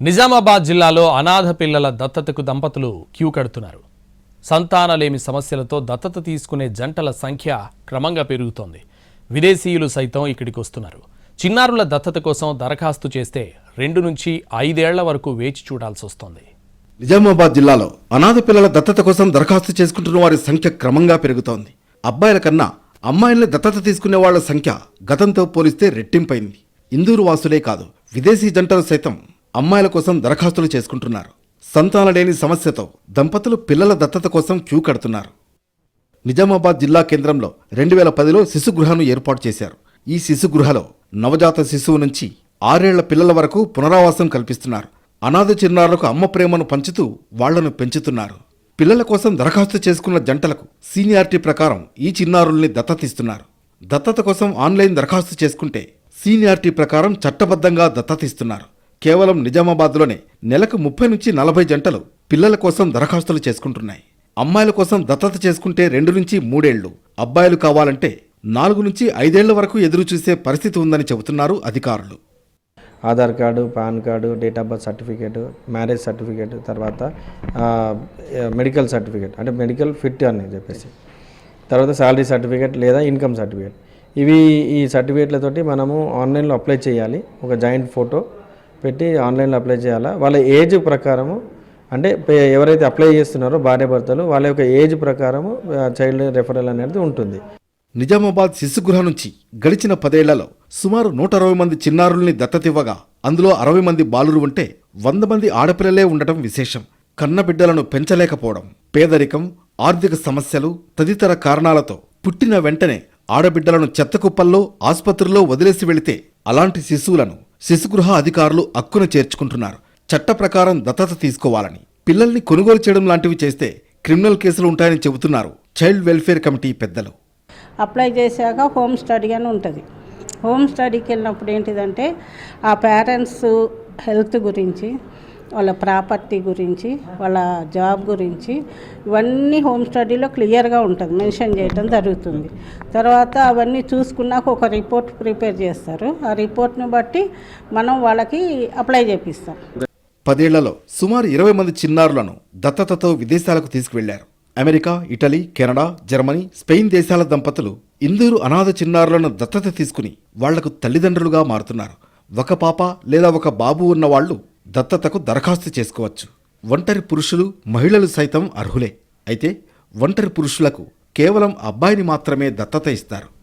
నిజామాబాద్ జిల్లాలో అనాథ పిల్లల దత్తతకు దంపతులు క్యూ కడుతున్నారు. సంతానలేమి సమస్యలతో దత్తత తీసుకునే జంటల సంఖ్య క్రమంగా పెరుగుతోంది. విదేశీయులు సైతం ఇక్కడికి వస్తున్నారు. చిన్నారుల దత్తత కోసం దరఖాస్తు చేస్తే రెండు నుంచి ఐదేళ్ళ వరకు వేచి చూడాల్సి వస్తోంది. నిజామాబాద్ జిల్లాలో అనాథ పిల్లల దత్తత కోసం దరఖాస్తు చేసుకుంటున్న వారి సంఖ్య క్రమంగా పెరుగుతోంది. అబ్బాయిల కన్నా అమ్మాయిల్ని దత్తత తీసుకునే వాళ్ళ సంఖ్య గతంతో పోలిస్తే రెట్టింపైంది. ఇందూరు వాసులే కాదు విదేశీ జంటలు సైతం అమ్మాయిల కోసం దరఖాస్తులు చేసుకుంటున్నారు. సంతాన లేని సమస్యతో దంపతులు పిల్లల దత్తత కోసం క్యూ కడుతున్నారు. నిజామాబాద్ జిల్లా కేంద్రంలో రెండు వేల పదిలో శిశుగృహను ఏర్పాటు చేశారు. ఈ శిశుగృహలో నవజాత శిశువు నుంచి ఆరేళ్ళ పిల్లల వరకు పునరావాసం కల్పిస్తున్నారు. అనాథ చిన్నారులకు అమ్మ ప్రేమను పంచుతూ వాళ్ళను పెంచుతున్నారు. పిల్లల కోసం దరఖాస్తు చేసుకున్న జంటలకు సీనియారిటీ ప్రకారం ఈ చిన్నారుల్ని దత్తతిస్తున్నారు. దత్తత కోసం ఆన్లైన్ దరఖాస్తు చేసుకుంటే సీనియారిటీ ప్రకారం చట్టబద్ధంగా దత్తతిస్తున్నారు. కేవలం నిజామాబాద్లోనే నెలకు ముప్పై నుంచి నలభై జంటలు పిల్లల కోసం దరఖాస్తులు చేసుకుంటున్నాయి. అమ్మాయిల కోసం దత్తత చేసుకుంటే రెండు నుంచి మూడేళ్ళు. అబ్బాయిలు కావాలంటే నాలుగు నుంచి ఐదేళ్ళ వరకు ఎదురు చూసే పరిస్థితి ఉందని చెబుతున్నారు అధికారులు. Aadhaar card PAN card date of birth certificate marriage certificate తర్వాత మెడికల్ సర్టిఫికేట్ అంటే మెడికల్ ఫిట్ అని చెప్పేసి. తర్వాత శాలరీ సర్టిఫికేట్ లేదా ఇన్కమ్ సర్టిఫికేట్. ఇవి ఈ సర్టిఫికేట్లతోటి మనము ఆన్లైన్లో అప్లై చేయాలి. ఒక జాయింట్ ఫోటో పెట్టి ఆన్లైన్లో అప్లై చేయాలా? వాళ్ళ ఏజ్ ప్రకారము అంటే ఎవరైతే అప్లై చేస్తున్నారో భార్య భర్తలు వాళ్ళ యొక్క ఏజ్ ప్రకారము చైల్డ్ రెఫరల్ అనేది ఉంటుంది. నిజామాబాద్ శిశుగృహ నుంచి గడిచిన పదేళ్ళలో సుమారు నూట అరవై మంది చిన్నారుల్ని దత్తతివ్వగా అందులో అరవై మంది బాలురు ఉంటే వంద మంది ఆడపిల్లలే ఉండటం విశేషం. కన్నబిడ్డలను పెంచలేకపోవడం పేదరికం ఆర్థిక సమస్యలు తదితర కారణాలతో పుట్టిన వెంటనే ఆడబిడ్డలను చెత్తకుప్పల్లో ఆసుపత్రిలో వదిలేసి వెళితే అలాంటి శిశువులను శిశుగృహ అధికారులు అక్కున చేర్చుకుంటున్నారు. చట్ట ప్రకారం దత్తత తీసుకోవాలని. పిల్లల్ని కొనుగోలు చేయడం లాంటివి చేస్తే క్రిమినల్ కేసులు ఉంటాయని చెబుతున్నారు చైల్డ్ వెల్ఫేర్ కమిటీ పెద్దలు. అప్లై చేశాక హోమ్ స్టడీ అని ఉంటుంది. హోమ్ స్టడీకి వెళ్ళినప్పుడు ఏంటిదంటే ఆ పేరెంట్స్ హెల్త్ గురించి వాళ్ళ ప్రాపర్టీ గురించి వాళ్ళ జాబ్ గురించి ఇవన్నీ హోమ్ స్టడీలో క్లియర్గా ఉంటుంది మెన్షన్ చేయడం జరుగుతుంది. తర్వాత అవన్నీ చూసుకున్నాక ఒక రిపోర్ట్ ప్రిపేర్ చేస్తారు. ఆ రిపోర్ట్ని బట్టి మనం వాళ్ళకి అప్లై చేపిస్తాం. పదేళ్ళలో సుమారు ఇరవై మంది చిన్నారులను దత్తతతో విదేశాలకు తీసుకువెళ్ళారు. America Italy Canada Germany Spain దేశాల దంపతులు ఇందూరు అనాథ చిన్నారులను దత్తత తీసుకుని వాళ్ళకు తల్లిదండ్రులుగా మారుతున్నారు. ఒక పాప లేదా ఒక బాబు ఉన్న వాళ్ళు దత్తతకు దరఖాస్తు చేసుకోవచ్చు. ఒంటరి పురుషులు మహిళలు సైతం అర్హులే. అయితే ఒంటరి పురుషులకు కేవలం అబ్బాయిని మాత్రమే దత్తత ఇస్తారు.